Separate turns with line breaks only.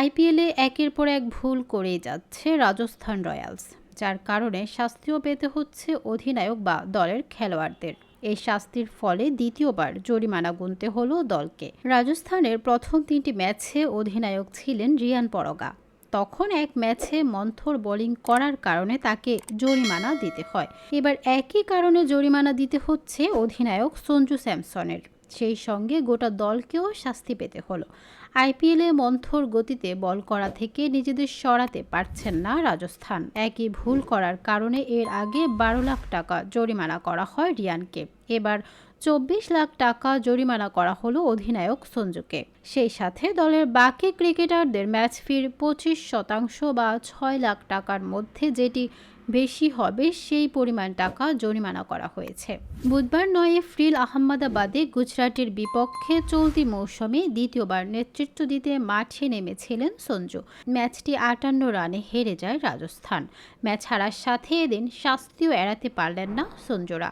আইপিএলে একের পর এক ভুল করেই যাচ্ছে রাজস্থান রয়্যালস, যার কারণে শাস্তিও পেতে হচ্ছে অধিনায়ক বা দলের খেলোয়াড়দের। এই শাস্তির ফলে দ্বিতীয়বার জরিমানা গুনতে হলো দলকে। রাজস্থানের প্রথম তিনটি ম্যাচে অধিনায়ক ছিলেন রিয়ান পরগা। তখন এক ম্যাচে মন্থর বোলিং করার কারণে তাকে জরিমানা দিতে হয়। এবার একই কারণে জরিমানা দিতে হচ্ছে অধিনায়ক সঞ্জু স্যামসনের। সেই সঙ্গে গোটা দলকেও শাস্তি পেতে হলো। আইপিএলে মন্থর গতিতে বল করা থেকে নিজেদের সরাতে পারছেন না রাজস্থান। একই ভুল করার কারণে এর আগে বারো লাখ টাকা জরিমানা করা হয় রিয়ানকে। এবার চব্বিশ লাখ টাকা জরিমানা করা হলো অধিনায়ক সঞ্জুকে। সেই সাথে দলের বাকি ক্রিকেটারদের ম্যাচ ফির পঁচিশ শতাংশ বা ছয় লাখ টাকার মধ্যে যেটি বেশি হবে, সেই পরিমাণ টাকা জরিমানা করা হয়েছে। বুধবার নয় এপ্রিল আহমেদাবাদে গুজরাটের বিপক্ষে চলতি মৌসুমে দ্বিতীয়বার নেতৃত্ব দিতে মাঠে নেমেছিলেন সঞ্জু। ম্যাচটি আটান্ন রানে হেরে যায় রাজস্থান। ম্যাচ হারার সাথে এদিন শাস্তিও এড়াতে পারলেন না সঞ্জুরা।